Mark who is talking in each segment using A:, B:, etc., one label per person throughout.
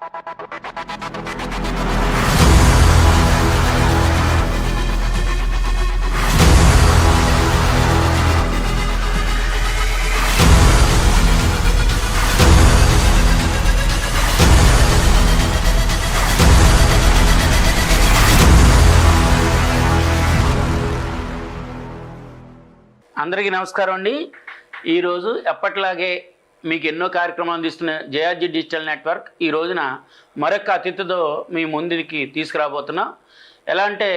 A: అందరికీ నమస్కారం అండి. ఈరోజు ఎప్పట్లాగే మీకు ఎన్నో కార్యక్రమాలు అందిస్తున్న జేఆర్జీ డిజిటల్ నెట్వర్క్ ఈ రోజున మరొక అతిథితో మీ ముందుకి తీసుకురాబోతున్నాం. ఎలా అంటే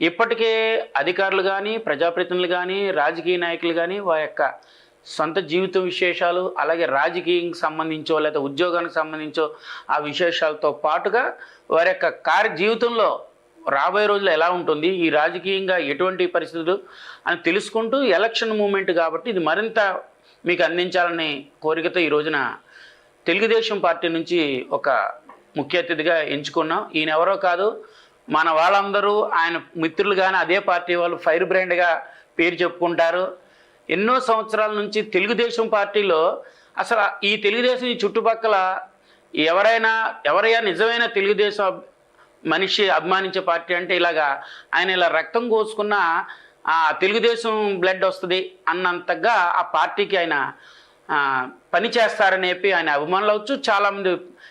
A: ఇప్పటికే అధికారులు కానీ ప్రజాప్రతినిధులు కానీ రాజకీయ నాయకులు కానీ వారి యొక్క సొంత జీవిత విశేషాలు అలాగే రాజకీయంకి సంబంధించో లేదా ఉద్యోగానికి సంబంధించో ఆ విశేషాలతో పాటుగా వారి యొక్క కార్య జీవితంలో రాబోయే రోజుల్లో ఎలా ఉంటుంది? ఈ రాజకీయంగా ఎటువంటి పరిస్థితులు? అని తెలుసుకుంటూ ఎలక్షన్ మూమెంట్ కాబట్టి ఇది మరింత మీకు అందించాలనే కోరికతో ఈ రోజున తెలుగుదేశం పార్టీ నుంచి ఒక ముఖ్య అతిథిగా ఎంచుకున్నాం. ఈయన ఎవరో కాదు మన వాళ్ళందరూ ఆయన మిత్రులు కానీ అదే పార్టీ వాళ్ళు ఫైర్ బ్రాండ్గా పేరు చెప్పుకుంటారు. ఎన్నో సంవత్సరాల నుంచి తెలుగుదేశం పార్టీలో అసలు ఈ తెలుగుదేశం ఈ చుట్టుపక్కల ఎవరైనా ఎవరైనా నిజమైన తెలుగుదేశం మనిషి అభిమానించే పార్టీ అంటే ఇలాగా ఆయన ఇలా రక్తం కోసుకున్న ఆ తెలుగుదేశం బ్లడ్ వస్తుంది అన్నంతగా ఆ పార్టీకి ఆయన పని చేస్తారని చెప్పి ఆయన అభిమానులు అవచ్చు చాలామంది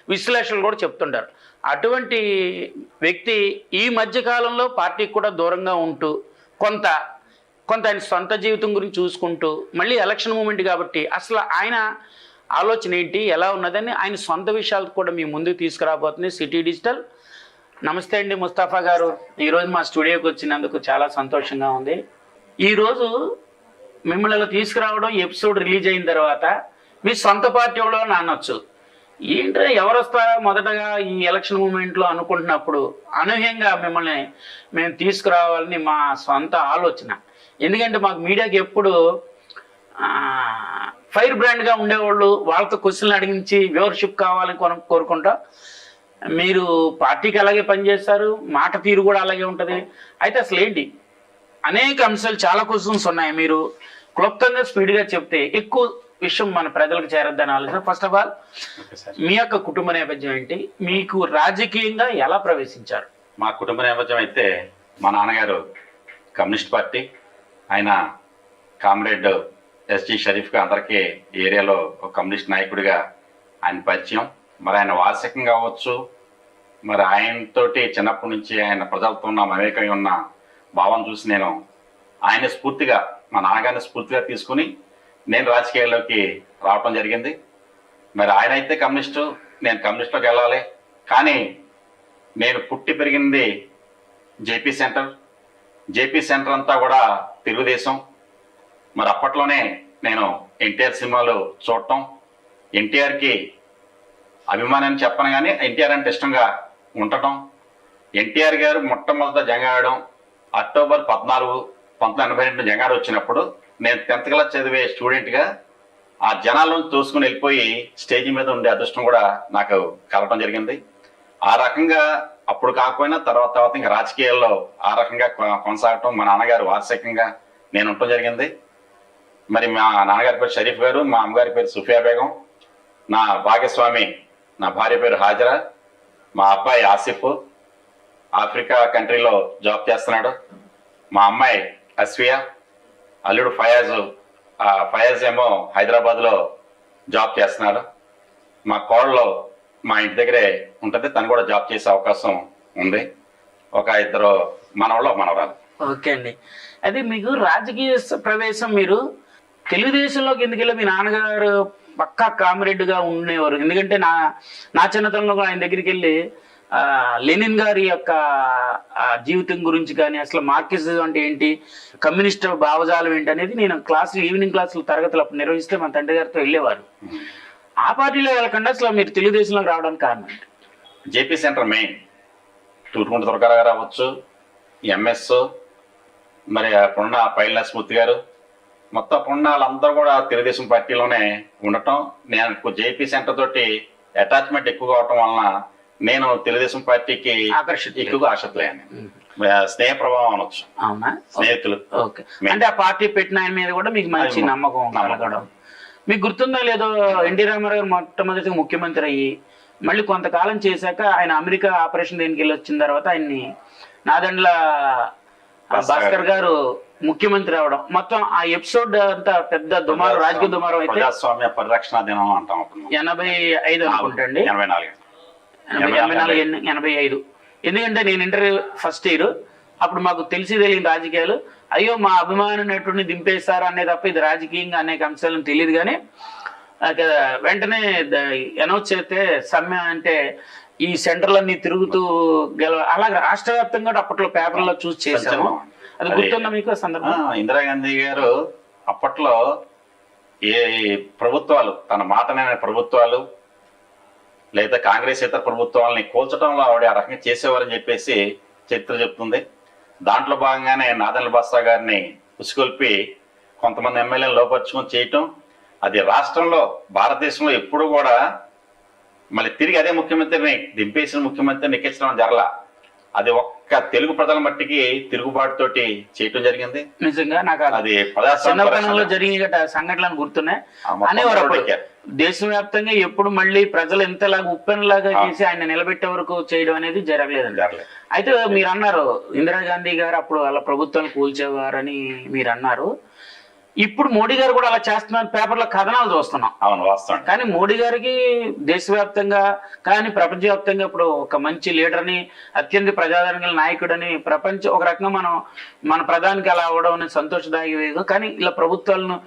A: విశ్లేషణలు కూడా చెప్తుంటారు. అటువంటి వ్యక్తి ఈ మధ్యకాలంలో పార్టీకి కూడా దూరంగా ఉంటూ కొంత కొంత ఆయన సొంత జీవితం గురించి చూసుకుంటూ మళ్ళీ ఎలక్షన్ మూమెంట్ కాబట్టి అసలు ఆయన ఆలోచన ఏంటి ఎలా ఉన్నదని ఆయన సొంత విషయాలు కూడా మీ ముందుకు తీసుకురాబోతుంది సిటీ డిజిటల్ నమస్తే అండి ముస్తాఫా గారు. ఈరోజు మా స్టూడియోకి వచ్చినందుకు చాలా సంతోషంగా ఉంది. ఈరోజు మిమ్మల్ని తీసుకురావడం ఎపిసోడ్ రిలీజ్ అయిన తర్వాత మీ సొంత పార్టీ వాళ్ళు అనొచ్చు. ఏంటంటే ఎవరు వస్తారో మొదటగా ఈ ఎలక్షన్ మూమెంట్లో అనుకుంటున్నప్పుడు? అనూహ్యంగా మిమ్మల్ని మేము తీసుకురావాలని మా సొంత ఆలోచన. ఎందుకంటే మాకు మీడియాకి ఎప్పుడు ఫైర్ బ్రాండ్గా ఉండేవాళ్ళు వాళ్ళతో క్వశ్చన్లు అడిగించి వ్యూవర్షిప్ కావాలని కొను కోరుకుంటాం. మీరు పార్టీకి అలాగే పనిచేస్తారు మాట తీరు కూడా అలాగే ఉంటుంది. అయితే అసలు ఏంటి? అనేక అంశాలు చాలా క్వశ్చన్స్ ఉన్నాయి. మీరు క్లుప్తంగా స్పీడ్గా చెప్తే ఎక్కువ విషయం మన ప్రజలకు చేరద్దని ఆలోచన. ఫస్ట్ ఆఫ్ ఆల్ మీ యొక్క కుటుంబ నేపథ్యం ఏంటి? మీకు రాజకీయంగా ఎలా ప్రవేశించారు?
B: మా కుటుంబ నేపథ్యం అయితే మా నాన్నగారు కమ్యూనిస్ట్ పార్టీ. ఆయన కామ్రేడ్ ఎస్జి షరీఫ్గా అందరికీ ఏరియాలో ఒక కమ్యూనిస్ట్ నాయకుడిగా ఆయన పరిచయం. మరి ఆయన వార్షికంగా కావచ్చు మరి ఆయనతోటి చిన్నప్పటి నుంచి ఆయన ప్రజలతో ఉన్న మమేకమై ఉన్న భావం చూసి నేను ఆయన స్ఫూర్తిగా మా నాన్నగారిని స్ఫూర్తిగా తీసుకుని నేను రాజకీయాల్లోకి రావటం జరిగింది. మరి ఆయన అయితే కమ్యూనిస్టు నేను కమ్యూనిస్ట్లోకి వెళ్ళాలి. కానీ నేను పుట్టి పెరిగింది జేపీ సెంటర్. జేపీ సెంటర్ అంతా కూడా తెలుగుదేశం. మరి అప్పట్లోనే నేను ఎన్టీఆర్ సినిమాలు చూడటం. ఎన్టీఆర్కి అభిమానాన్ని చెప్పను కానీ ఎన్టీఆర్ అంటే ఇష్టంగా ఉండటం. ఎన్టీఆర్ గారు మొట్టమొదట జంగాడడం అక్టోబర్ పద్నాలుగు పంతొమ్మిది ఎనభై రెండు జంగాడు వచ్చినప్పుడు నేను టెన్త్ క్లాస్ చదివే స్టూడెంట్గా ఆ జనాలను తోసుకుని వెళ్ళిపోయి స్టేజ్ మీద ఉండే అదృష్టం కూడా నాకు కలవటం జరిగింది. ఆ రకంగా అప్పుడు కాకపోయినా తర్వాత తర్వాత ఇంకా రాజకీయాల్లో ఆ రకంగా కొనసాగటం మా నాన్నగారు వార్షికంగా నేను ఉండటం జరిగింది. మరి మా నాన్నగారి పేరు షరీఫ్ గారు మా అమ్మగారి పేరు సుఫియా బేగం నా భాగస్వామి నా భార్య పేరు హాజరా. మా అబ్బాయి ఆసిఫ్. ఆఫ్రికా కంట్రీలో జాబ్ చేస్తున్నాడు. మా అమ్మాయి అస్వియా అల్లుడు ఫయాజ్ ఫయాజ్ ఏమో హైదరాబాద్లో జాబ్ చేస్తున్నాడు. మా కోడలో మా ఇంటి దగ్గరే ఉంటుంది. తను కూడా జాబ్ చేసే అవకాశం ఉంది. ఒక ఇద్దరు మనవాళ్ళు మనవరాలు.
A: ఓకే అండి. అదే మీకు రాజకీయ ప్రవేశం మీరు తెలుగుదేశంలోకి ఎందుకెళ్ళి మీ నాన్నగారు పక్కా కామ్రేడ్గా ఉండేవారు. ఎందుకంటే నా నా చిన్నతనంలో కూడా ఆయన దగ్గరికి వెళ్ళి లెనిన్ గారి యొక్క జీవితం గురించి కానీ అసలు మార్క్సిజం అంటే ఏంటి కమ్యూనిస్ట్ భావజాలం ఏంటి అనేది నేను క్లాసులు ఈవినింగ్ క్లాసులు తరగతులు అప్పుడు నిర్వహిస్తే మా తండ్రి గారితో వెళ్ళేవారు. ఆ పార్టీలో వెళ్ళకుండా అసలు మీరు తెలుగుదేశంలోకి రావడానికి కారణం
B: జేపీ సెంటర్ మెయిన్. తూర్పుకుంట దుర్గారావు గారు అవ్వచ్చు ఎంఎస్ మరి అప్పుడున్న పైల స్మృతి గారు మొత్తం వాళ్ళందరూ కూడా తెలుగుదేశం పార్టీలోనే ఉండటం. నేను జేపీ సెంటర్ తోటి అటాచ్మెంట్ ఎక్కువగా అవటం వలన నేను తెలుగుదేశం పార్టీకి. ఎక్కువగా ఆసక్తులయ్యాను స్నేహ ప్రభావం అనొచ్చు
A: అవునా?
B: స్నేహితులు.
A: ఓకే. అంటే ఆ పార్టీ పెట్టిన ఆయన మీద కూడా మీకు మంచి నమ్మకం
B: నమ్మకం.
A: కలగడం. మీకు గుర్తుందో లేదో ఎన్టీ రామారావు గారు మొట్టమొదటిగా ముఖ్యమంత్రి అయ్యి మళ్ళీ కొంతకాలం చేశాక ఆయన అమెరికా ఆపరేషన్ దేనికి వెళ్ళి వచ్చిన తర్వాత ఆయన్ని నాదండ్ల భాస్కర్ గారు ముఖ్యమంత్రి అవడం మొత్తం ఆ ఎపిసోడ్ అంతా పెద్ద దుమారం రాజకీయ దుమారం అయితే
B: ప్రజాస్వామ్య పరిరక్షణ దినం అంటాం.
A: ఎనభై ఐదు అనుకుంటండి
B: ఎనభై నాలుగు.
A: ఎనభై నాలుగు ఎన్- ఎనభై ఐదు. ఎందుకంటే నేను ఇంటర్ ఫస్ట్ ఇయర్. అప్పుడు మాకు తెలిసి తెలియని రాజకీయాలు. అయ్యో మా అభిమానం నటుడిని దింపేస్తారు అనే తప్ప ఇది రాజకీయంగా అనేక అంశాలను తెలియదు కానీ వెంటనే అనౌన్స్ చేస్తే సమ్మె అంటే ఈ సెంటర్లన్నీ తిరుగుతూ గెలవ అలాగే రాష్ట్ర వ్యాప్తంగా అప్పట్లో పేపర్లో చూసి చేసాము అది గుర్తున్నా మీకు సందర్భం?
B: ఇందిరాగాంధీ గారు అప్పట్లో ఏ ప్రభుత్వాలు తన మాటనైన ప్రభుత్వాలు లేదా కాంగ్రెస్ ఇతర ప్రభుత్వాలని కూల్చడంలో ఆవిడ ఆ రకంగా చేసేవారని చెప్పేసి చరిత్ర చెప్తుంది. దాంట్లో భాగంగానే నాదెండ్ల బస్సా గారిని ఉసుకొల్పి కొంతమంది ఎమ్మెల్యేలు లోపరుచుకొని చేయటం. అది రాష్ట్రంలో భారతదేశంలో ఎప్పుడు కూడా మళ్ళీ తిరిగి అదే ముఖ్యమంత్రిని దింపేసిన ముఖ్యమంత్రిని ఎక్కించడం జరల అది ఒక్క తెలుగు ప్రజల మట్టికి తిరుగుబాటుతోటి చేయటం జరిగింది
A: నిజంగా నాకు అది చిన్నతనంలో. జరిగిన సంఘటనలు గుర్తున్నాయి అనేవారు. దేశవ్యాప్తంగా ఎప్పుడు మళ్ళీ ప్రజలు ఎంతలాగా ఉప్పెనలాగా. చేసి ఆయన నిలబెట్టే వరకు చేయడం అనేది జరగలేదండి
B: జరగలేదు.
A: అయితే మీరు అన్నారు ఇందిరాగాంధీ గారు అప్పుడు వాళ్ళ ప్రభుత్వాన్ని కూల్చేవారని మీరు అన్నారు ఇప్పుడు మోడీ గారు కూడా అలా చేస్తున్నారు పేపర్లో కథనాలు చూస్తున్నాం.
B: అవును వాస్తవం.
A: కానీ మోడీ గారికి దేశవ్యాప్తంగా కానీ ప్రపంచవ్యాప్తంగా ఇప్పుడు ఒక మంచి లీడర్ని అత్యంత ప్రజాదరణ నాయకుడని ప్రపంచ ఒక రకంగా మనం మన ప్రధానికి అలా అవడం అనేది సంతోషదాయకం కానీ ఇలా ప్రభుత్వాలను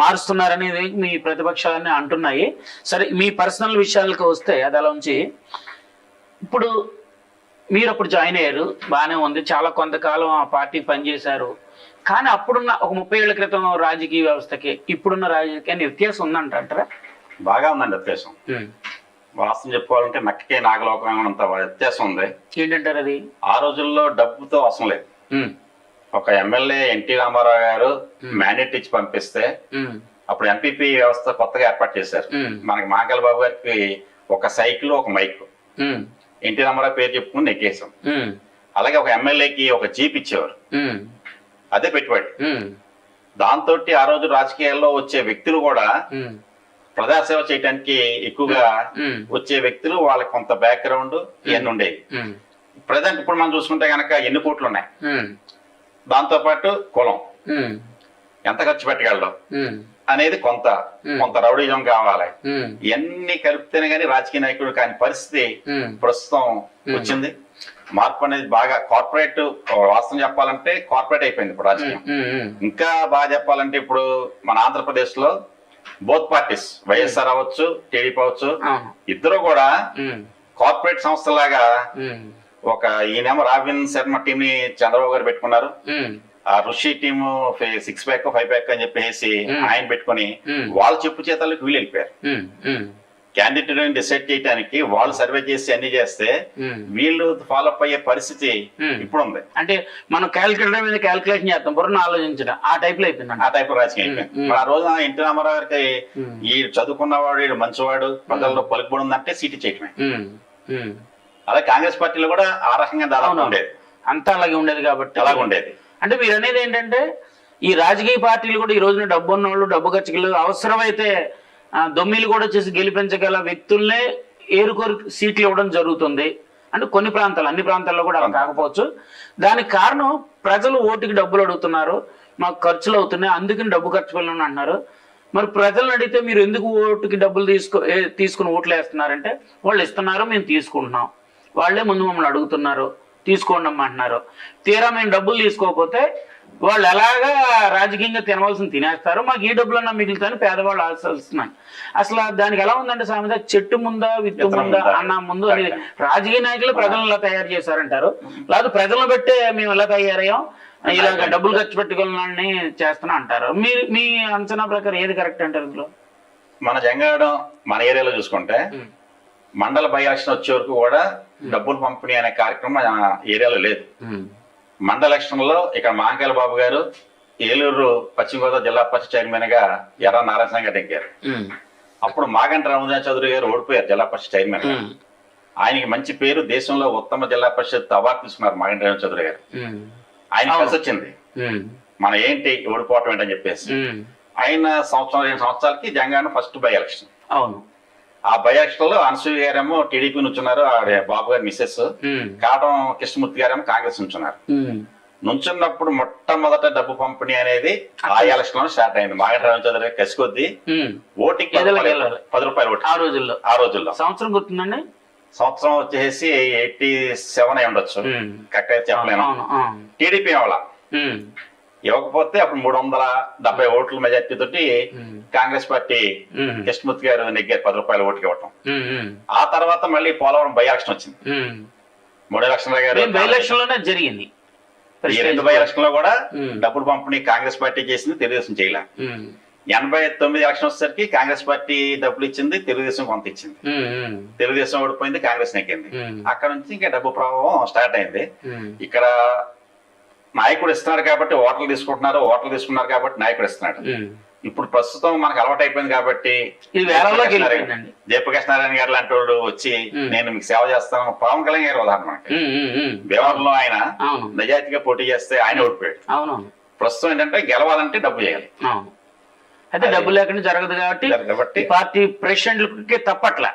A: మారుస్తున్నారనేది మీ ప్రతిపక్షాలన్నీ అంటున్నాయి. సరే మీ పర్సనల్ విషయాలకు వస్తే అది అలా ఉంచి ఇప్పుడు మీరు అప్పుడు జాయిన్ అయ్యారు బాగానే ఉంది. చాలా కొంతకాలం ఆ పార్టీ పనిచేశారు. కానీ అప్పుడున్న ఒక ముప్పై ఏళ్ళ క్రితం రాజకీయ వ్యవస్థకి ఇప్పుడున్న రాజకీయాన్ని వ్యత్యాసం ఉందంట అంటారా
B: బాగా ఉందండి వ్యత్యాసం. వాస్తవం చెప్పుకోవాలంటే నక్కకే నాగలోకం అంత వ్యత్యాసం ఉంది.
A: ఏంటంటారు అది?
B: ఆ రోజుల్లో డబ్బుతో అవసరం లేదు. ఒక ఎమ్మెల్యే ఎన్టీ రామారావు గారు మ్యాండేట్ ఇచ్చి పంపిస్తే అప్పుడు ఎంపీపీ వ్యవస్థ కొత్తగా ఏర్పాటు చేశారు. మనకి మాకల్ బాబు గారికి ఒక సైకిల్ ఒక మైక్. ఎన్టీ రామారావు పేరు చెప్పుకుని నెక్కేసాం అలాగే ఒక ఎమ్మెల్యేకి ఒక జీప్ ఇచ్చేవారు. అదే పెట్టుబడి. దాంతో ఆ రోజు రాజకీయాల్లో వచ్చే వ్యక్తులు కూడా ప్రజాసేవ చేయడానికి ఎక్కువగా వచ్చే వ్యక్తులు వాళ్ళకి కొంత బ్యాక్గ్రౌండ్ ఇవన్నీ ఉండేవి. ప్రజెంట్ ఇప్పుడు మనం చూసుకుంటే కనుక ఎన్ని కోట్లు ఉన్నాయి? దాంతో పాటు కులం. ఎంత ఖర్చు పెట్టగలడు? అనేది కొంత. కొంత రౌడీజం కావాలి. ఇవన్నీ కలిపితేనే కానీ రాజకీయ నాయకుడు కాని పరిస్థితి ప్రస్తుతం వచ్చింది. మార్పు అనేది బాగా కార్పొరేట్ వాస్తవం చెప్పాలంటే కార్పొరేట్ అయిపోయింది ఇప్పుడు రాజకీయం. ఇంకా బాగా చెప్పాలంటే ఇప్పుడు మన ఆంధ్రప్రదేశ్లో బోత్ పార్టీస్ వైఎస్ఆర్ అవ్వచ్చు టీడీపీ అవ్వచ్చు ఇద్దరు కూడా కార్పొరేట్ సంస్థలాగా ఒక ఈయనేమో రావిన్ శర్మ టీం ని చంద్రబాబు గారు పెట్టుకున్నారు. ఆ Rishi team six pack five pack అని చెప్పేసి. ఆయన పెట్టుకొని. వాళ్ళు చెప్పు చేతలకు వీళ్ళు వెళ్ళిపోయారు క్యాండిడేట్ డిసైడ్ చేయడానికి వాళ్ళు సర్వే చేసి అన్ని చేస్తే. వీళ్ళు ఫాలో అప్ అయ్యే పరిస్థితి. ఇప్పుడు ఉంది
A: అంటే మనం క్యాల్కులేటర్ మీద క్యాల్కులేషన్ చేస్తాం బుర్రను ఆలోచించడం ఆ టైప్లో అయిపోయింది
B: ఆ టైప్ రాజకీయం అయిపోయింది. ఆ రోజున ఎన్టీ రామారావు గారికి. ఈ చదువుకున్నవాడు ఈడు మంచివాడు ప్రజల్లో పలుకుబడి ఉందంటే సీటు చేయటమే. అలాగే కాంగ్రెస్ పార్టీలో కూడా ఆ రకంగా దాదాపు. ఉండేది
A: అంతా అలాగే ఉండేది కాబట్టి
B: అలాగ ఉండేది
A: అంటే మీరు అనేది ఏంటంటే ఈ రాజకీయ పార్టీలు కూడా ఈ రోజున డబ్బు ఉన్న వాళ్ళు డబ్బు ఖర్చులు అవసరమైతే దొమ్మిలు కూడా చేసి గెలిపించగల వ్యక్తుల్నే ఏరుకోరు సీట్లు ఇవ్వడం జరుగుతుంది. అంటే కొన్ని ప్రాంతాలు అన్ని ప్రాంతాల్లో కూడా అలా కాకపోవచ్చు. దానికి కారణం ప్రజలు ఓటుకి డబ్బులు అడుగుతున్నారు. మాకు ఖర్చులు అవుతున్నాయి అందుకని డబ్బు ఖర్చు పెట్టాలని అంటున్నారు. మరి ప్రజలను అడిగితే మీరు ఎందుకు ఓటుకి డబ్బులు తీసుకో తీసుకుని ఓట్లు వేస్తున్నారంటే వాళ్ళు ఇస్తున్నారు మేము తీసుకుంటున్నాం. వాళ్ళే ముందు మమ్మల్ని అడుగుతున్నారు తీసుకోండి అమ్మా అంటున్నారు. తీరా మేము డబ్బులు తీసుకోకపోతే వాళ్ళు ఎలాగా రాజకీయంగా తినవలసిన తినేస్తారు మాకు ఈ డబ్బులన్నా మిగులుతాయని పేదవాళ్ళు ఆశిస్తున్నారు అసలు దానికి ఎలా ఉందంటే సామెత చెట్టు ముందా విత్తు ముందా? అన్న ముందు అనేది రాజకీయ నాయకులు ప్రజలను ఇలా తయారు చేశారంటారు? లేదా ప్రజలను బట్టే మేము ఎలా తయారయ్యాం? ఇలాగ డబ్బులు ఖర్చు పెట్టుకోవాలని చేస్తున్నా అంటారు. మీ మీ అంచనా ప్రకారం ఏది కరెక్ట్ అంటారు ఇందులో?
B: మన జంగాడం మన ఏరియాలో చూసుకుంటే. మండల బై వచ్చే వరకు కూడా డబ్బులు పంపిణీ అనే కార్యక్రమం ఏరియాలో లేదు. మండల ఎలక్షన్లో ఇక్కడ మాంకాల బాబు గారు ఏలూరు పశ్చిమ గోదావరి జిల్లా పరిషత్ చైర్మన్గా ఎర్ర నారాయణ గారు ఎక్కారు. అప్పుడు మాగంటి రమజాన్ చౌదరి గారు ఓడిపోయారు జిల్లా పరిషత్ చైర్మన్. ఆయనకి మంచి పేరు దేశంలో ఉత్తమ జిల్లా పరిషత్ అవార్డు తీసుకున్నారు మాగంటి రమజాన్ చౌదరి గారు. ఆయన. కలిసి వచ్చింది. మన ఏంటి ఓడిపోవటం ఏంటని చెప్పేసి. ఆయన సంవత్సరం రెండు సంవత్సరాలకి జంగాన ఫస్ట్ బై ఎలక్షన్
A: అవును
B: ఆ బై ఎలక్షన్లో అనసూయ గారేమో టీడీపీ నుంచున్నారు బాబు గారి మిస్సెస్. కాటం కృష్ణమూర్తి గారేమో కాంగ్రెస్ నుంచున్నారు నుంచున్నప్పుడు మొట్టమొదట డబ్బు పంపిణీ అనేది ఆ ఎలక్షన్లో స్టార్ట్ అయింది. మాగంటి రవిచంద్ర కసికొద్ది. ఓటికి పది రూపాయలు- ఓటు
A: ఆ రోజుల్లో.
B: ఆ రోజుల్లో.
A: సంవత్సరం గుర్తుందండి?
B: సంవత్సరం వచ్చేసి ఎయిటీ సెవెన్ అయి ఉండొచ్చు. కరెక్ట్ చెప్పలేను. టీడీపీ
A: ఉమ్,
B: ఇవ్వకపోతే అప్పుడు మూడు వందల డెబ్బై ఓట్ల మెజార్టీ తోటి కాంగ్రెస్ పార్టీ కృష్ణమూర్తి గారు నెగ్గారు పది రూపాయల ఓటుకి ఇవ్వటం. ఆ తర్వాత మళ్ళీ పోలవరం బై ఎలక్షన్ వచ్చింది. మూడు ఎలక్షన్ గారు
A: మేము బై ఎలక్షన్లోనే జరిగింది.
B: ఈ రెండు బై ఎలక్షన్లో కూడా. డబ్బులు పంపిణీ కాంగ్రెస్ పార్టీ చేసింది తెలుగుదేశం చేయలే. ఎనభై తొమ్మిది ఎలక్షన్ వచ్చేసరికి కాంగ్రెస్ పార్టీ డబ్బులు ఇచ్చింది తెలుగుదేశం కొంత ఇచ్చింది. తెలుగుదేశం ఓడిపోయింది కాంగ్రెస్ నెగ్గింది. అక్కడ నుంచి ఇంకా డబ్బు ప్రభావం స్టార్ట్ అయింది. ఇక్కడ నాయకుడు ఇస్తున్నాడు కాబట్టి ఓటర్లు తీసుకుంటున్నారు ఓటర్లు తీసుకున్నారు కాబట్టి నాయకుడు ఇస్తున్నాడు. ఇప్పుడు ప్రస్తుతం మనకు అలవాటు అయిపోయింది కాబట్టి
A: వెళ్ళిపోయిందండి.
B: జయప్రకాశ్ గారు లాంటి వాళ్ళు వచ్చి. నేను మీకు సేవ చేస్తాను. పవన్ కళ్యాణ్ గారు ఉదాహరణ మనకి. భీమవరంలో ఆయన నిజాయితీగా పోటీ చేస్తే ఆయన ఓడిపోయాడు. ప్రస్తుతం ఏంటంటే గెలవాలంటే డబ్బు చేయాలి.
A: అయితే డబ్బు లేకుండా జరగదు కాబట్టి
B: కాబట్టి
A: పార్టీ ప్రెసిడెంట్లకి తప్పట్ల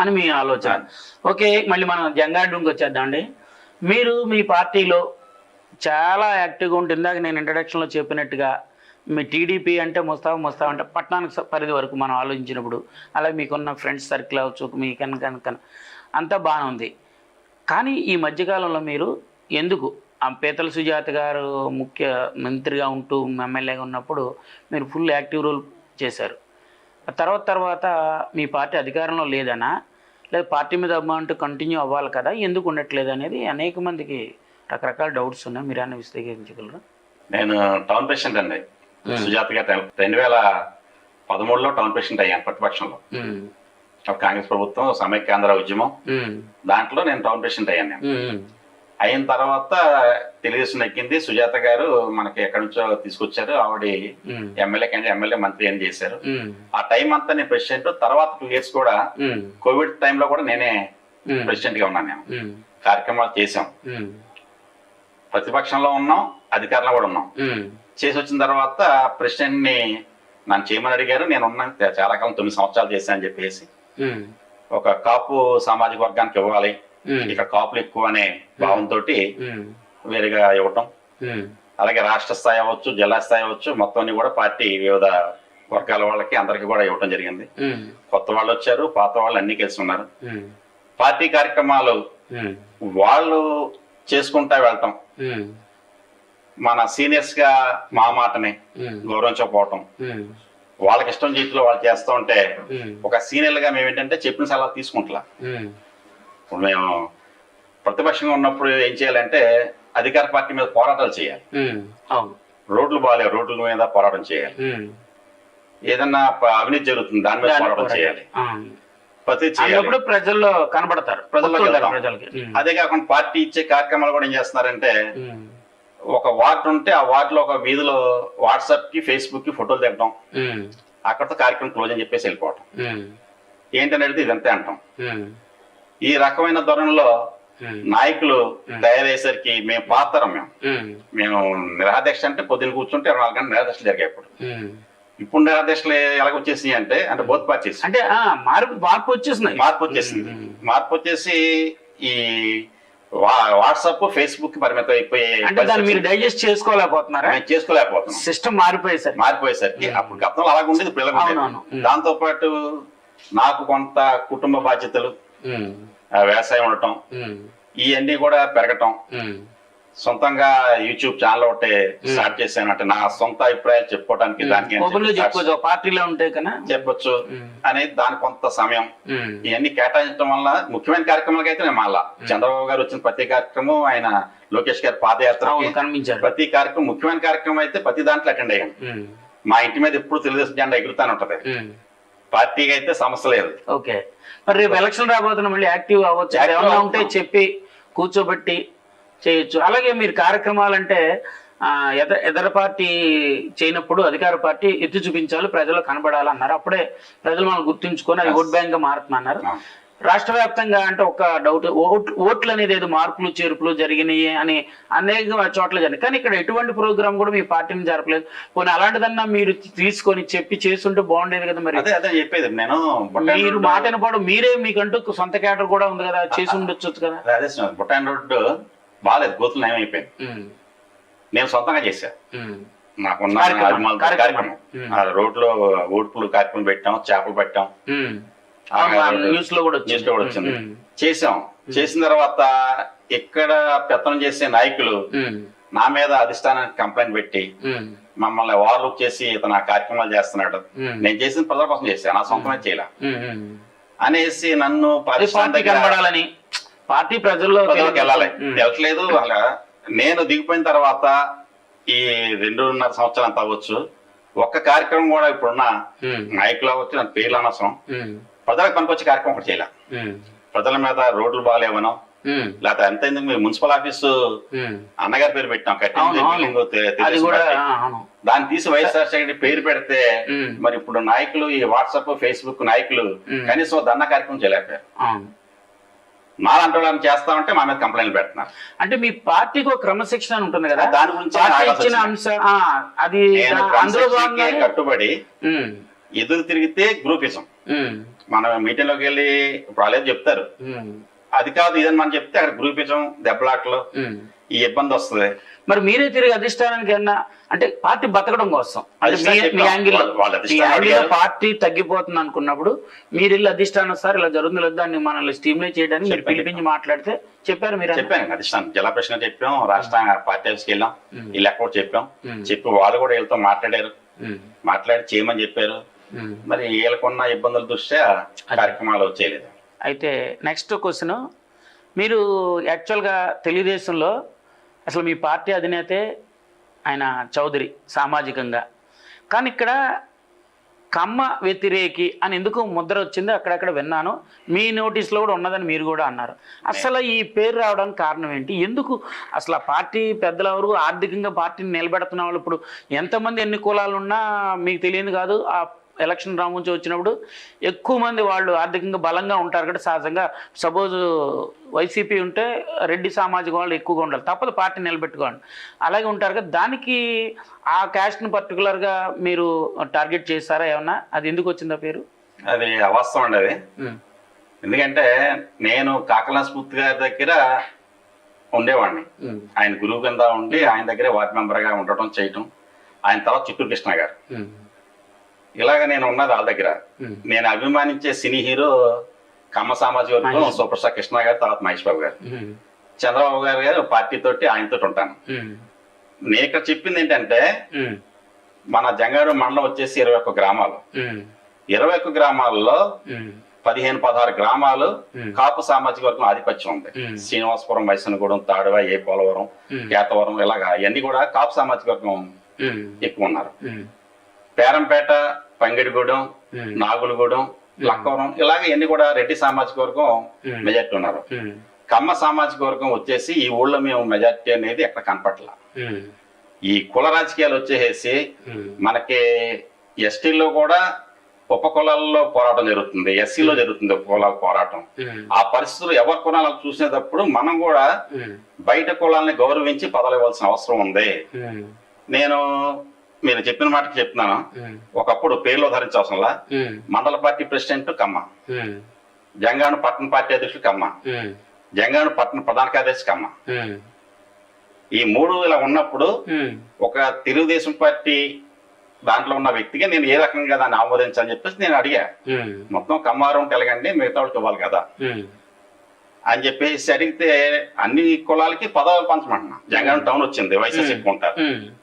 A: అని మీ ఆలోచన. ఓకే మళ్ళీ మనం జంగాడ్డుకి వచ్చేద్దామండి. మీరు మీ పార్టీలో చాలా యాక్టివ్గా ఉంటుంది ఇందాక నేను ఇంట్రడక్షన్లో చెప్పినట్టుగా మీ టీడీపీ అంటే ముస్తాబు ముస్తాబు అంటే పట్టణానికి స- పరిధి వరకు మనం ఆలోచించినప్పుడు అలాగే మీకున్న ఫ్రెండ్స్ సర్కిల్ అవచ్చు మీ కనుక అంతా బాగానే ఉంది. కానీ ఈ మధ్యకాలంలో మీరు ఎందుకు? ఆ పీతల సుజాత గారు ముఖ్య మంత్రిగా ఉంటూ ఎమ్మెల్యేగా ఉన్నప్పుడు మీరు ఫుల్ యాక్టివ్ రోల్ చేశారు. తర్వాత తర్వాత మీ పార్టీ అధికారంలో లేదనా? లేదా పార్టీ మీద అమౌంట్ కంటిన్యూ అవ్వాలి కదా? ఎందుకు ఉండట్లేదు అనేది అనేక మందికి రకరకాల డౌట్స్ ఉన్నాయి. మీరు అన్న విశ్లేషించగలరా
B: నేను టౌన్ ప్రెసిడెంట్ అండి.
A: ఉమ్.
B: సుజాత గారు రెండు వేల పదమూడులో టౌన్ ప్రెసిడెంట్ అయ్యాను ప్రతిపక్షంలో. కాంగ్రెస్ ప్రభుత్వం సమైక్యాంధ్ర ఉద్యమం. దాంట్లో నేను టౌన్ ప్రెసిడెంట్ అయ్యాను నేను. అయిన తర్వాత తెలుగుదేశం ఎక్కింది సుజాత గారు మనకి ఎక్కడి నుంచో తీసుకొచ్చారు. ఆవిడ ఎమ్మెల్యే కంటే ఎమ్మెల్యే మంత్రి అని చేశారు. ఆ టైం అంతా నేను ప్రెసిడెంట్. తర్వాత టూ ఇయర్స్ కూడా కోవిడ్ టైంలో కూడా నేనే ప్రెసిడెంట్గా ఉన్నాను నేను. కార్యక్రమాలు
A: ఉమ్,
B: ప్రతిపక్షంలో ఉన్నాం అధికారంలో కూడా ఉన్నాం. చేసి వచ్చిన తర్వాత ప్రెసిడెంట్ని నన్ను చేయమని అడిగారు నేను ఉన్నాను చాలా కాలం తొమ్మిది సంవత్సరాలు చేశాను అని చెప్పేసి ఒక కాపు సామాజిక వర్గానికి ఇవ్వాలి ఇక్కడ కాపులు ఎక్కువ అనే భావంతో వేరుగా ఇవ్వటం. అలాగే రాష్ట్ర స్థాయి అవ్వచ్చు జిల్లా స్థాయి అవ్వచ్చు మొత్తం అన్ని కూడా పార్టీ వివిధ వర్గాల వాళ్ళకి అందరికి కూడా ఇవ్వటం జరిగింది. కొత్త వాళ్ళు వచ్చారు పాత వాళ్ళు అన్ని కలిసి ఉన్నారు పార్టీ కార్యక్రమాలు వాళ్ళు చేసుకుంటా వెళ్తాం.
A: ఉమ్,
B: మన సీనియర్స్గా మా మాటని గౌరవించకపోవటం. వాళ్ళకి ఇష్టం జీవితంలో వాళ్ళు చేస్తూ ఉంటే ఒక సీనియర్గా మేము ఏంటంటే చెప్పిన సలహా తీసుకుంటా ఇప్పుడు మేము ప్రతిపక్షంగా ఉన్నప్పుడు ఏం చేయాలంటే అధికార పార్టీ మీద పోరాటాలు చేయాలి. రోడ్లు బాగాలేవు రోడ్ల మీద పోరాటం చేయాలి. ఏదన్నా అవినీతి జరుగుతుంది దాని మీద పోరాటం. చేయాలి. చేయాలి.
A: అన్నప్పుడు ప్రజల్లో కనబడతారు. ప్రజలకి.
B: అదే కాకుండా పార్టీ ఇచ్చే కార్యక్రమాలు కూడా ఏం చేస్తున్నారంటే ఒక వార్డు ఉంటే ఆ వార్డులో ఒక వీధిలో వాట్సాప్కి ఫేస్బుక్కి ఫోటోలు దిగడం
A: ఉమ్,
B: అక్కడితో కార్యక్రమం క్లోజ్ అని చెప్పేసి వెళ్ళిపోవటం.
A: ఉమ్,
B: ఏంటని అడిగితే ఇదంతే అంటాం. ఈ రకమైన ధోరణిలో నాయకులు తయారయ్యేసరికి మేము పాతరం మేము మేము నిరాదీక్ష అంటే పొద్దున్న కూర్చుంటే ఇరవై నాలుగు గంటలు నిరాదీక్షలు జరిగాయి ఇప్పుడు
A: ఉమ్.
B: ఇప్పుడు నిరాదీక్షలు ఎలాగ వచ్చేసి అంటే అంటే బోత్ పార్టీస్
A: అంటే మార్పు మార్పు వచ్చేసినాయి.
B: మార్పు వచ్చేసింది. మార్పు వచ్చేసి ఈ వా- వాట్సాప్ ఫేస్బుక్ పరిమితం అయిపోయే
A: అంటే దాన్ని మీరు డైజెస్ట్ చేసుకోలేకపోతున్నారా?
B: చేసుకోలేకపోతున్నాం.
A: సిస్టమ్ మారిపోయేసరికి.
B: మారిపోయేసరికి అప్పుడు గతంలో అలాగ ఉండేది పిల్లలు. దాంతో పాటు నాకు కొంత కుటుంబ బాధ్యతలు వ్యవసాయం ఉండటం ఇవన్నీ కూడా పెరగటం సొంతంగా యూట్యూబ్ ఛానల్ ఒకటి స్టార్ట్ చేశాను. అంటే నా సొంత అభిప్రాయాలు చెప్పుకోవడానికి దానికి
A: చెప్పుకోవచ్చు. ఒక పార్టీలో ఉంటే కన్నా
B: చెప్పొచ్చు.
A: ఉమ్,
B: అనేది దాని కొంత సమయం. ఇవన్నీ కేటాయించడం వల్ల ముఖ్యమైన కార్యక్రమాలకి అయితే నేను మళ్ళా చంద్రబాబు గారు వచ్చిన ప్రతి కార్యక్రమం ఆయన లోకేష్ గారి పాదయాత్ర
A: కనిపించారు.
B: ప్రతి కార్యక్రమం ముఖ్యమైన కార్యక్రమం అయితే ప్రతి దాంట్లో అటెండ్ అయ్యాను మా ఇంటి మీద ఎప్పుడు తెలుగుదేశం జెండా ఎగురుతానే ఉంటది. పార్టీకి అయితే సమస్య లేదు.
A: ఓకే. మరి రేపు ఎలక్షన్ రాబోతున్న మళ్ళీ యాక్టివ్ అవ్వచ్చు. ఉంటే చెప్పి కూర్చోబెట్టి చేయొచ్చు. అలాగే మీరు కార్యక్రమాలు అంటే ఆ, ఎద ఎదర పార్టీ చేయనప్పుడు అధికార పార్టీ ఎత్తి చూపించాలి ప్రజలు కనబడాలి అన్నారు అప్పుడే ప్రజలు మనం గుర్తుంచుకొని అది ఓట్ బ్యాంక్గా మారుతున్నారు. రాష్ట్ర వ్యాప్తంగా అంటే ఒక డౌట్ ఓట్ ఓట్లు అనేది ఏదో మార్పులు చేర్పులు జరిగినాయి అని అనేక చోట్ల జరిగింది. కానీ ఇక్కడ ఎటువంటి ప్రోగ్రామ్ కూడా మీ పార్టీని జరపలేదు. పోనీ అలాంటిదన్నా మీరు తీసుకొని చెప్పి చేస్తుంటే బాగుండేది కదా మరి.
B: అదే చెప్పేది. నేను
A: మీరు మాట వినపడం మీరే మీకంటూ సొంత కేటర్ కూడా ఉంది కదా చేసి ఉండొచ్చు కదా.
B: అదే బొట్టాన్ రోడ్డు బాగాలేదు గోతులు నయమైపోయింది
A: ఉమ్,
B: నేను సొంతంగా చేశా. నాకున్న
A: కార్యక్రమం,
B: అభిమానులతో
A: కార్యక్రమం.
B: రోడ్లో ఓడ్పులు కార్యక్రమం పెట్టాం చేపలు పెట్టాం.
A: న్యూస్లో కూడా
B: న్యూస్లో కూడా వచ్చింది. చేసాం చేసిన తర్వాత ఇక్కడ పెత్తనం చేసే నాయకులు నా మీద అధిష్టానానికి కంప్లైంట్ పెట్టి మమ్మల్ని వార్లు చేసి ఇతను ఆ కార్యక్రమాలు చేస్తున్నాడు. నేను చేసిన ప్రజల కోసం చేశాను నా సొంతమే చేయలే. అనేసి నన్ను దగ్గర
A: కనబడాలని పార్టీ ప్రజల్లో
B: ప్రజలకు వెళ్ళాలి. వెళ్ళట్లేదు అలా. నేను దిగిపోయిన తర్వాత ఈ రెండున్నర సంవత్సరాలు అంత అవ్వచ్చు. ఒక్క కార్యక్రమం కూడా ఇప్పుడున్న నాయకులు అవ్వచ్చు నా పేర్లు అనవసరం. ప్రజలకు పనికొచ్చే కార్యక్రమం ఒకటి చేయలే. ప్రజల మీద రోడ్లు బాగాలేవనో లేకపోతే ఎంత ఎందుకు మీరు మున్సిపల్ ఆఫీసు. అన్నగారి పేరు పెట్టాం కట్టింది
A: అవును, అవును.
B: బిల్డింగ్ తె-
A: అది
B: తెలుగుదేశం
A: కూడా
B: పార్టీ.
A: ఆ, అవును.
B: దాన్ని తీసి వైఎస్ఆర్ సెక్రటరీ పేరు పెడితే మరి ఇప్పుడు నాయకులు ఈ వాట్సాప్ ఫేస్బుక్ నాయకులు. కనీసం దండ కార్యక్రమం చేయలేకపోయారు. మాలాంటి వాళ్ళని చేస్తామంటే మా మీద కంప్లైంట్ పెడుతున్నారు.
A: అంటే మీ పార్టీకి ఒక క్రమశిక్షణ ఉంటుంది కదా?
B: దాని గురించి
A: ఇచ్చిన. అంశం అది అందులో
B: కట్టుబడి ఎదురు తిరిగితే గ్రూపిజం. మనం మీటింగ్లోకి వెళ్ళి ఇప్పుడు వాళ్ళేదో చెప్తారు. అది కాదు ఇదని మనం చెప్తే అక్కడ గ్రూపిజం దెబ్బలాట్లు. ఈ ఇబ్బంది వస్తుంది.
A: మరి మీరే తిరిగి అధిష్టానానికి ఏమన్నా అంటే పార్టీ బతకడం కోసం. పార్టీ తగ్గిపోతుంది అనుకున్నప్పుడు మీరు వెళ్ళి అధిష్టానం సార్ ఇలా జరుగుతుంది లేదు దాన్ని మనల్ని స్టీమ్లైజ్ చేయడానికి మీరు పిలిపించి మాట్లాడితే చెప్పారు మీరు
B: చెప్పాను అధిష్టానం. జిల్లా ప్రెసిడెంట్ చెప్పాం రాష్ట్ర పార్టీ ఆఫీస్కి వెళ్ళాం. వీళ్ళు ఎక్కడ చెప్పాం. చెప్పి వాళ్ళు కూడా వీళ్ళతో మాట్లాడారు. మాట్లాడి చేయమని చెప్పారు. మరి వీళ్ళకున్న ఇబ్బందుల దృష్ట్యా కార్యక్రమాలు చేయలేదు.
A: అయితే నెక్స్ట్ క్వశ్చన్ మీరు యాక్చువల్గా తెలుగుదేశంలో అసలు మీ పార్టీ అధినేతే ఆయన చౌదరి సామాజికంగా. కానీ ఇక్కడ కమ్మ వ్యతిరేకి అని ఎందుకు ముద్ర వచ్చిందో అక్కడక్కడ విన్నాను. మీ నోటీస్లో కూడా ఉన్నదని మీరు కూడా అన్నారు. అసలు ఈ పేరు రావడానికి కారణం ఏంటి? ఎందుకు అసలు ఆ పార్టీ పెద్దల వరకు ఆర్థికంగా పార్టీని నిలబెడుతున్న వాళ్ళు ఇప్పుడు ఎంతమంది ఎన్ని కులాలు ఉన్నా మీకు తెలియదు కాదు. ఆ ఎలక్షన్ రాము నుంచి వచ్చినప్పుడు ఎక్కువ మంది వాళ్ళు ఆర్థికంగా బలంగా ఉంటారు కదా సహజంగా సపోజ్ వైసీపీ ఉంటే రెడ్డి సామాజిక వాళ్ళు ఎక్కువగా ఉండాలి. తప్పదు పార్టీ నిలబెట్టుకోండి అలాగే ఉంటారు కదా దానికి ఆ క్యాస్ట్ని పర్టికులర్గా మీరు టార్గెట్ చేస్తారా ఏమన్నా? అది ఎందుకు వచ్చిందా పేరు?
B: అది అవాస్తవం అండి అది. ఎందుకంటే నేను కాకలా స్ఫూర్తి గారి దగ్గర ఉండేవాడిని. ఆయన గురువు కింద ఉండి ఆయన దగ్గరే వార్డ్ మెంబర్గా ఉండటం చేయటం. ఆయన తర్వాత చిత్తూరు కృష్ణ గారు. ఇలాగ నేను ఉన్నది వాళ్ళ దగ్గర. నేను అభిమానించే సినీ హీరో కమ్మ సామాజిక వర్గం. సూపర్ స్టార్ కృష్ణ గారు తర్వాత మహేష్ బాబు గారు. చంద్రబాబు గారు గారు పార్టీ తోటి ఆయనతో ఉంటాను. నేను ఇక్కడ చెప్పింది ఏంటంటే మన జంగారు మండలం వచ్చేసి ఇరవై ఒక్క గ్రామాలు. ఇరవై ఒక్క గ్రామాల్లో పదిహేను పదహారు గ్రామాలు కాపు సామాజిక వర్గం ఆధిపత్యం ఉంది. శ్రీనివాసపురం మైసనగూడెం తాడువ ఏ పోలవరం కేతవరం ఇలాగా ఇవన్నీ కూడా కాపు సామాజిక వర్గం ఎక్కువ ఉన్నారు. పేరంపేట పంగిడిగూడెం నాగులగూడెం లక్కవరం ఇలాగ ఇవన్నీ కూడా రెడ్డి సామాజిక వర్గం. మెజార్టీ ఉన్నారు. కమ్మ సామాజిక వర్గం వచ్చేసి ఈ ఊళ్ళో మేము మెజార్టీ అనేది ఎక్కడ కనపట్ల ఈ కుల రాజకీయాలు వచ్చేసి మనకి ఎస్టీలో కూడా ఉప కులాల్లో పోరాటం జరుగుతుంది ఎస్సీలో జరుగుతుంది ఉప కులాల పోరాటం. ఆ పరిస్థితులు ఎవరి కులాలను చూసేటప్పుడు మనం కూడా బయట కులాలని గౌరవించి పదవి ఇవ్వాల్సిన అవసరం ఉంది. నేను మీరు చెప్పిన మాటకి చెప్తున్నాను. ఒకప్పుడు పేర్లు ధరించవసరంలా మండల పార్టీ ప్రెసిడెంట్ కమ్మ. జంగాను పట్టణ పార్టీ అధ్యక్షుడు కమ్మ. జంగాను పట్టణ ప్రధాన కార్యదర్శి కమ్మ. ఈ మూడు ఇలా ఉన్నప్పుడు ఒక తెలుగుదేశం పార్టీ దాంట్లో ఉన్న వ్యక్తిగా నేను ఏ రకంగా దాన్ని ఆమోదించాలని చెప్పేసి నేను అడిగా. మొత్తం కమ్మారం తెలగండి మిగతా వాళ్ళకి ఇవ్వాలి కదా. అని చెప్పేసి అడిగితే అన్ని కులాలకి పదవులు పంచమంటున్నా. జంగారం టౌన్ వచ్చింది వైసీసీ ఎక్కువ ఉంటారు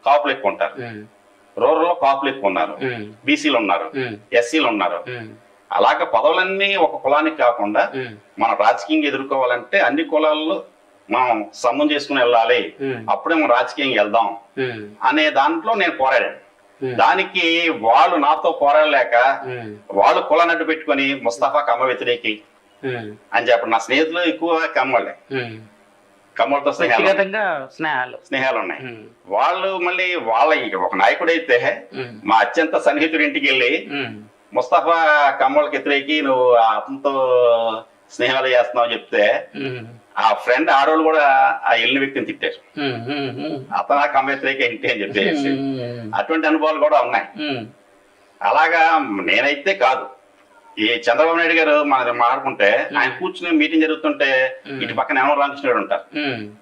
B: కాపులు ఎక్కువ ఉంటారు. రూరల్లో కాపులు ఎక్కువ ఉన్నారు బీసీలు ఉన్నారు. ఎస్సీలు ఉన్నారు. అలాగ పదవులన్నీ ఒక కులానికి కాకుండా మన రాజకీయంగా ఎదుర్కోవాలంటే అన్ని కులాల్లో మనం సమం చేసుకుని వెళ్ళాలి. అప్పుడే మనం రాజకీయంగా వెళ్దాం. అనే దాంట్లో నేను పోరాడాను. దానికి వాళ్ళు నాతో పోరాడలేక వాళ్ళు కులానట్టు పెట్టుకొని ముస్తఫా కమ్మ వ్యతిరేకి అని చెప్పండి నా స్నేహితులు ఎక్కువ కమ్మలే కమ్మలతో స్నేహాలు
A: వ్యక్తిగతంగా స్నేహాలు.
B: స్నేహాలు ఉన్నాయి వాళ్ళు మళ్ళీ వాళ్ళ ఒక నాయకుడైతే మా అత్యంత సన్నిహితుడి ఇంటికి వెళ్ళి ముస్తఫా కమ్మలకి వ్యతిరేకి నువ్వు అతనితో స్నేహాలు చేస్తున్నావు చెప్తే ఆ ఫ్రెండ్ ఆడవాళ్ళు కూడా ఆ వెళ్ళిన వ్యక్తిని తిట్టారు. అతను ఆ కమ్మెత్రేక ఇంటి అని చెప్పేసి. అటువంటి అనుభవాలు కూడా ఉన్నాయి. అలాగా నేనైతే కాదు. ఈ చంద్రబాబు నాయుడు గారు మన మాట్లాడుకుంటే ఆయన కూర్చుని మీటింగ్ జరుగుతుంటే ఇటు పక్కన యనమల రామకృష్ణ గారు ఉంటారు.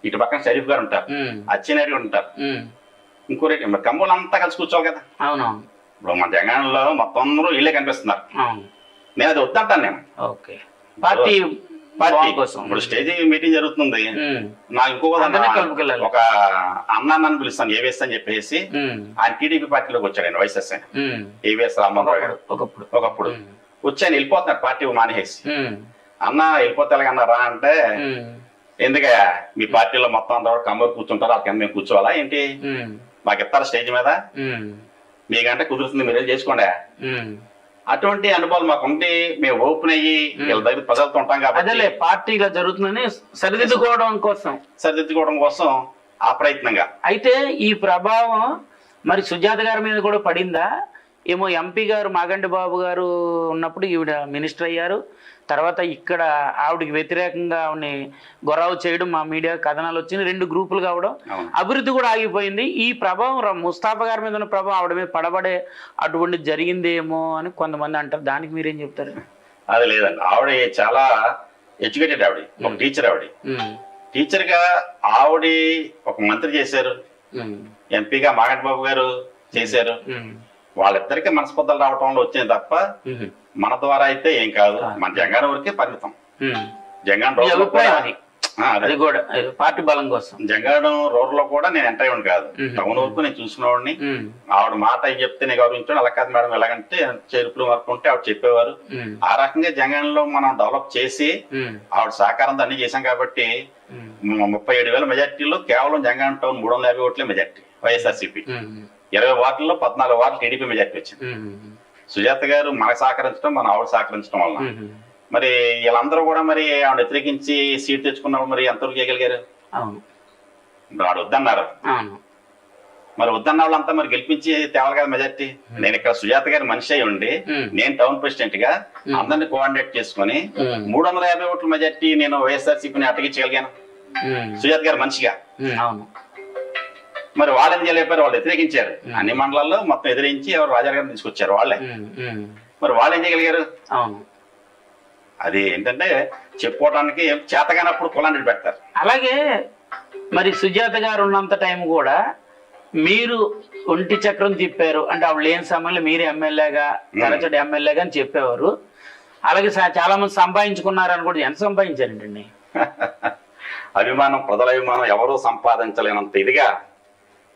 B: ఇటు పక్కన షరీఫ్ గారు ఉంటారు. అచ్చెన్నాయుడు గారు ఉంటారు. ఇంకో కమ్మలు అంతా కలిసి కూర్చోవాలి కదా.
A: అవునవును.
B: ఇప్పుడు మన తెలంగాణలో మొత్తం అందరూ ఇల్లే కనిపిస్తున్నారు.
A: అవును.
B: నేను అది వద్దంటాను నేను.
A: ఓకే. పార్టీ
B: పార్టీ
A: కోసం.
B: ఇప్పుడు స్టేజ్ మీటింగ్ జరుగుతుంది. నాకు ఇంకో. ఒక అన్న. నన్ను పిలుస్తాను ఏవిఎస్ అని చెప్పేసి. ఆయన టీడీపీ పార్టీలోకి వచ్చాడు ఆయన వైఎస్ఎస్ ఆయన
A: ఉమ్.
B: ఏవిఎస్ రామ్మోహన్ గారు.
A: ఒకప్పుడు.
B: ఒకప్పుడు. ఆయన వెళ్ళిపోతున్నారు పార్టీ మానేసి. అన్న వెళ్ళిపోతే ఎలాగన్నారా అంటే
A: ఉమ్,
B: ఎందుకయ్యా మీ పార్టీలో మొత్తం కూడా కమ్మరు కూర్చుంటారు కింద మేము కూర్చోవాలా ఏంటి? మాకు ఇస్తారా స్టేజ్ మీద? మీకంటే కుదురుతుంది మీరేం చేసుకోండి. అటువంటి అనుభవాలు మాకు ఉండి మేము ఓపెన్ అయ్యి వీళ్ళ దగ్గర ప్రజలతో ఉంటాం కాబట్టి
A: పార్టీగా జరుగుతుందని సరిదిద్దుకోవడం కోసం.
B: సరిదిద్దుకోవడం కోసం ఆ ప్రయత్నంగా.
A: అయితే ఈ ప్రభావం మరి సుజాత గారి మీద కూడా పడిందా? ఏమో ఎంపీ గారు మాగంటి బాబు గారు ఉన్నప్పుడు ఈవిడ మినిస్టర్ అయ్యారు. తర్వాత ఇక్కడ ఆవిడకి వ్యతిరేకంగా ఆవిడని గొడవ చేయడం మా మీడియా కథనాలు వచ్చింది. రెండు గ్రూపులు కావడం. అభివృద్ధి కూడా ఆగిపోయింది. ఈ ప్రభావం ముస్తాఫా గారి మీద ఉన్న ప్రభావం ఆవిడ మీద పడబడే అటువంటి జరిగిందేమో అని కొంతమంది అంటారు. దానికి మీరేం చెప్తారు?
B: అది లేదండి. ఆవిడ చాలా ఎడ్యుకేటెడ్ ఆవిడ. ఒక టీచర్ ఆవిడ. టీచర్గా ఆవిడ ఒక మంత్రి చేశారు. ఎంపీగా మాగంటి బాబు గారు చేశారు. వాళ్ళిద్దరికి మనస్పర్ధలు రావటంలో వచ్చింది తప్ప మన ద్వారా అయితే ఏం కాదు. మన జగన్ వరకే పరిమితం. కూడా
A: అది. కూడా పార్టీ బలం కోసం.
B: జగన్ రోడ్లో కూడా నేను ఎంటర్ అయ్యి కాదు. టౌన్ వరకు నేను చూసినవాడిని
A: ఉమ్,
B: ఆవిడ మాట అయి చెప్తే నేను గౌరవించాను అలా కాదు మేడం ఎలాగంటే చేరుపులు వరకు ఉంటే ఆవిడ చెప్పేవారు. ఆ రకంగా జగన్లో మనం డెవలప్ చేసి ఆవిడ సహకారంతో అన్ని చేశాం కాబట్టి ముప్పై ఏడు వేల మెజార్టీలో కేవలం జగన్ టౌన్ మూడు వందల యాభై ఓట్లే మెజార్టీ వైఎస్ఆర్సీపీ. ఇరవై వార్డుల్లో పద్నాలుగు వార్డులు టీడీపీ మెజార్టీ వచ్చింది. సుజాత గారు మనకు సహకరించడం మన ఆవిడ సహకరించడం వల్ల మరి వీళ్ళందరూ కూడా మరి ఆవిడ వ్యతిరేకించి సీట్ తెచ్చుకున్నప్పుడు మరి ఎంతవరకు చేయగలిగారు? వాడు వద్దన్నారు. మరి వద్దన్న వాళ్ళంతా మరి గెలిపించి తేవాలి కదా మెజార్టీ. నేను ఇక్కడ సుజాత గారి మనిషి అయి ఉండి నేను టౌన్ ప్రెసిడెంట్గా అందరిని కోఆర్డినేట్ చేసుకుని మూడు వందల యాభై ఓట్ల మెజార్టీ నేను వైఎస్ఆర్సీపీని అటగించగలిగాను సుజాత గారు మనిషిగా. మరి వాళ్ళు ఏం చేయలేపారు వాళ్ళు వ్యతిరేకించారు. అన్ని మండలాల్లో మొత్తం ఎదిరించి ఎవరు రాజా గారిని తీసుకొచ్చారు వాళ్ళే. మరి వాళ్ళు ఏం చేయగలిగారు? అది ఏంటంటే చెప్పుకోవడానికి చేతగానప్పుడు కులాన్ని పెడతారు.
A: అలాగే మరి సుజాత గారు ఉన్నంత టైం కూడా మీరు ఒంటి చక్రం తిప్పారు. అంటే ఆవిడ లేని సమయంలో మీరు ఎమ్మెల్యేగా తరచడి ఎమ్మెల్యేగా అని చెప్పేవారు. అలాగే చాలా మంది సంపాదించుకున్నారని కూడా ఎంత సంపాదించారండి
B: అభిమానం ప్రజల అభిమానం ఎవరూ సంపాదించలేనంత ఇదిగా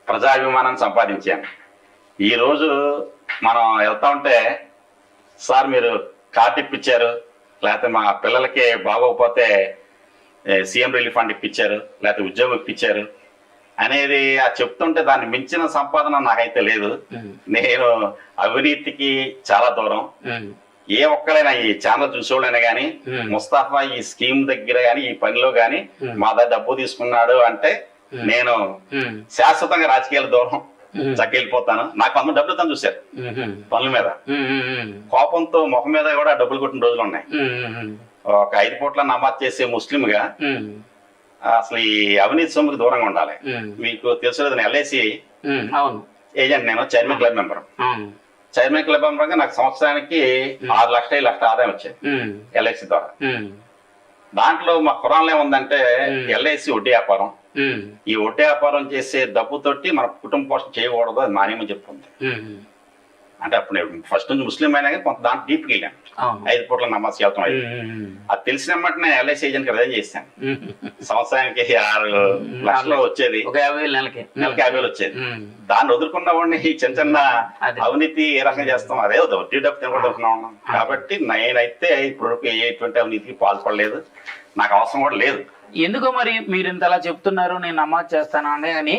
B: ప్రజాభిమానాన్ని సంపాదించాను ఈ రోజు మనం వెళ్తా ఉంటే సార్ మీరు కార్డు ఇప్పించారు లేకపోతే మా పిల్లలకి బాగోకపోతే సీఎం రిలీఫ్ ఫండ్ ఇప్పించారు లేకపోతే ఉద్యోగం ఇప్పించారు అనేది ఆ చెప్తుంటే దాన్ని మించిన సంపాదన నాకైతే లేదు. నేను అవినీతికి చాలా దూరం. ఏ ఒక్కరైనా ఈ ఛానల్ చూసేవాళ్ళైనా కానీ. ముస్తాఫా ఈ స్కీమ్ దగ్గర కానీ ఈ పనిలో కానీ. మా దగ్గర డబ్బు తీసుకున్నాడు అంటే నేను
A: ఉమ్,
B: శాశ్వతంగా రాజకీయాల దూరం.
A: Hmm.
B: చక్కెళ్ళిపోతాను. నాకు కొంత డబ్బులు తను చూశారు. పనుల మీద. కోపంతో ముఖం మీద కూడా డబ్బులు కొట్టిన రోజులు ఉన్నాయి. ఒక ఐదు పూట్ల నమాజ్ చేసే ముస్లింగా అసలు ఈ అవినీతి సొమ్ముకి దూరంగా ఉండాలి. మీకు తెలుసు నేను ఎల్ఐసి ఏజెంట్ నేను chairman club member. Chairman club మెంబర్గా నాకు సంవత్సరానికి ఆరు లక్షల ఐదు లక్షల ఆదాయం వచ్చేది
A: ఉమ్,
B: ఎల్ఐసి ద్వారా. దాంట్లో మా ఖురాన్లో ఏముందంటే
A: Hmm.
B: ఎల్ఐసి వడ్డీ వ్యాపారం. ఈ వడ్డీ వ్యాపారం చేసే డబ్బుతోటి మన కుటుంబ పోషణ చేయకూడదు అది మానేమని చెప్తుంది అంటే అప్పుడు నేను ఫస్ట్ నుంచి ముస్లిం అయినా కానీ కొంత దాంట్లో డీప్కి వెళ్ళాను. ఐదు పూట్ల నమాజ్
A: ఉమ్,
B: అది తెలిసిన వెంటనే ఎల్ఐసి ఏజెంట్ రిజైన్ చేశాను. సంవత్సరానికి ఆరు లక్షలు వచ్చేది.
A: ఒక యాభై వేలు నెలకి.
B: నెలకి యాభై వేలు వచ్చేది. దాన్ని వదులుకున్న వాడిని ఈ చిన్న చిన్న. అవినీతి ఏ రకంగా చేస్తాం అదే వడ్డీ డబ్బు తినకూడదు ఉన్నాం కాబట్టి నేనైతే ఇప్పుడు ఎటువంటి అవినీతికి పాల్పడలేదు. నాకు అవసరం కూడా లేదు.
A: ఎందుకో మరి మీరు ఇంతలా చెప్తున్నారు నేను నమాజ్ చేస్తాను అనే కానీ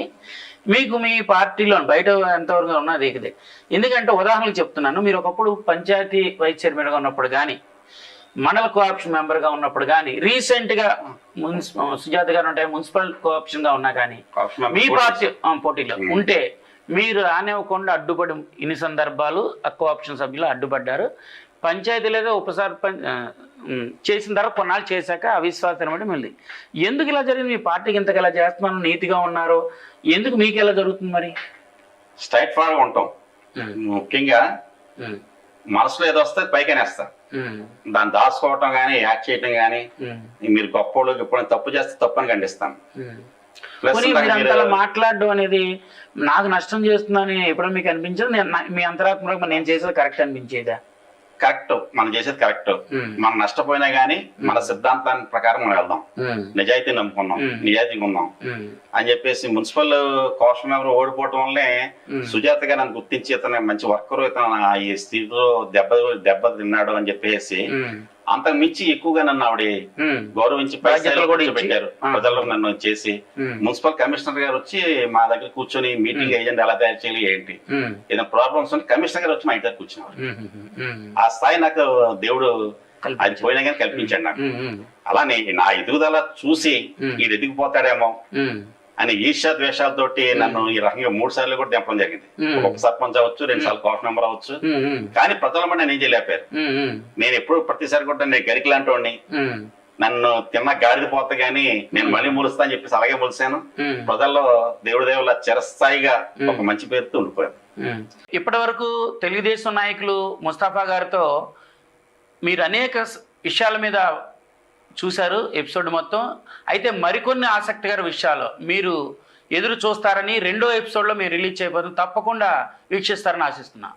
A: మీకు మీ పార్టీలో బయట ఎంతవరకు ఉన్నది ఇదే ఎందుకంటే ఉదాహరణకు చెప్తున్నాను. మీరు ఒకప్పుడు పంచాయతీ వైస్ చైర్మన్గా ఉన్నప్పుడు కానీ మండల కోఆప్షన్ మెంబర్గా ఉన్నప్పుడు కానీ రీసెంట్గా సుజాత గారు ఉంటే మున్సిపల్ కోఆప్షన్గా ఉన్నా కానీ మీ పార్టీ పోటీలో ఉంటే మీరు రానివ్వకుండా అడ్డుపడి ఇన్ని సందర్భాలు కోఆప్షన్ సభ్యులు అడ్డుపడ్డారు. పంచాయతీ లేదా ఉప సర్పంచ్ చేసిన తర్వాత కొన్నాళ్ళు చేశాక అవిశ్వాసం బట్టి మళ్ళీ ఎందుకు ఇలా జరిగింది? మీ పార్టీకి ఇంతకు ఇలా చేస్తున్నారు నీతిగా ఉన్నారు ఎందుకు మీకు ఎలా జరుగుతుంది మరి?
B: స్ట్రైట్ ఫార్వర్డ్ ఉంటాం. ముఖ్యంగా మనసులో ఏదో వస్తే పైకనేస్తా. దాన్ని దాచుకోవటం కానీ యాక్ట్ చేయటం కానీ మీరు గొప్పోళ్ళు ఎప్పుడైనా తప్పు చేస్తే ఖండిస్తాను.
A: మీరు
B: మీరు-
A: అంతలా మాట్లాడడం అనేది నాకు నష్టం చేస్తుందని ఎప్పుడో మీకు అనిపించదు? మీ అంతరాత్మలో నేను చేసేది కరెక్ట్ అనిపించేదా?
B: కరెక్ట్. మనం చేసేది కరెక్ట్. మనం నష్టపోయినా గానీ మన సిద్ధాంతాన్ని ప్రకారం మనం వెళ్దాం. నిజాయితీ నమ్ముకున్నాం.
A: మ్మ్.
B: నిజాయితీగా ఉన్నాం
A: ఉమ్,
B: అని చెప్పేసి మున్సిపల్ కోషన్ ఎవరు ఓడిపోవటం వల్లే గారు నన్ను గుర్తించి ఇతను మంచి వర్కర్ ఇతను ఈ స్థితిలో దెబ్బ దెబ్బ తిన్నాడు అని చెప్పేసి అంతకు మించి ఎక్కువగా నన్ను ఆవిడ గౌరవించి
A: బాధ్యతలు కూడా
B: పెట్టారు. ప్రజల్లో నన్ను చేసి. మున్సిపల్ కమిషనర్ గారు వచ్చి మా దగ్గర కూర్చొని మీటింగ్ ఏజెంట్ ఎలా తయారు చేయాలి ఏంటి? ఏదైనా ప్రాబ్లమ్స్ ఉంటే కమిషనర్ గారు వచ్చి మా ఇంటి దగ్గర కూర్చున్నారు ఆ స్థాయి నాకు దేవుడు అది. పోయినా కానీ కల్పించాడు నాకు. అలానే నా ఎదుగుదల చూసి. ఈ ఎదిగిపోతాడేమో.
A: ఉమ్,
B: అని ఈర్ష్య ద్వేషాలతోటి నన్ను ఈ రకంగా మూడు సార్లు కూడా దింపడం జరిగింది. ఒక సర్పంచ్ అవ్వచ్చు రెండు సార్లు కోర్టు మెంబర్ అవ్వచ్చు. కానీ ప్రజల మంది నేను ఏం చేయలేపారు నేను ఎప్పుడు ప్రతిసారి కూడా నేను గరికి లాంటి నన్ను తిన్న గాడిద పోత గానీ నేను మళ్ళీ ములుస్తా అని చెప్పేసి అలాగే ములిసాను. ప్రజల్లో దేవుడి దేవుళ్ళ చిరస్థాయిగా ఒక మంచి పేరుతో ఉండిపోయాను.
A: ఇప్పటి వరకు తెలుగుదేశం నాయకులు ముస్తాఫా గారితో మీరు అనేక విషయాల మీద చూశారు ఎపిసోడ్ మొత్తం. అయితే మరికొన్ని ఆసక్తికర విషయాలు మీరు ఎదురు చూస్తారని రెండో ఎపిసోడ్లో మీరు రిలీజ్ చేయబోతుంది తప్పకుండా వీక్షిస్తారని ఆశిస్తున్నాను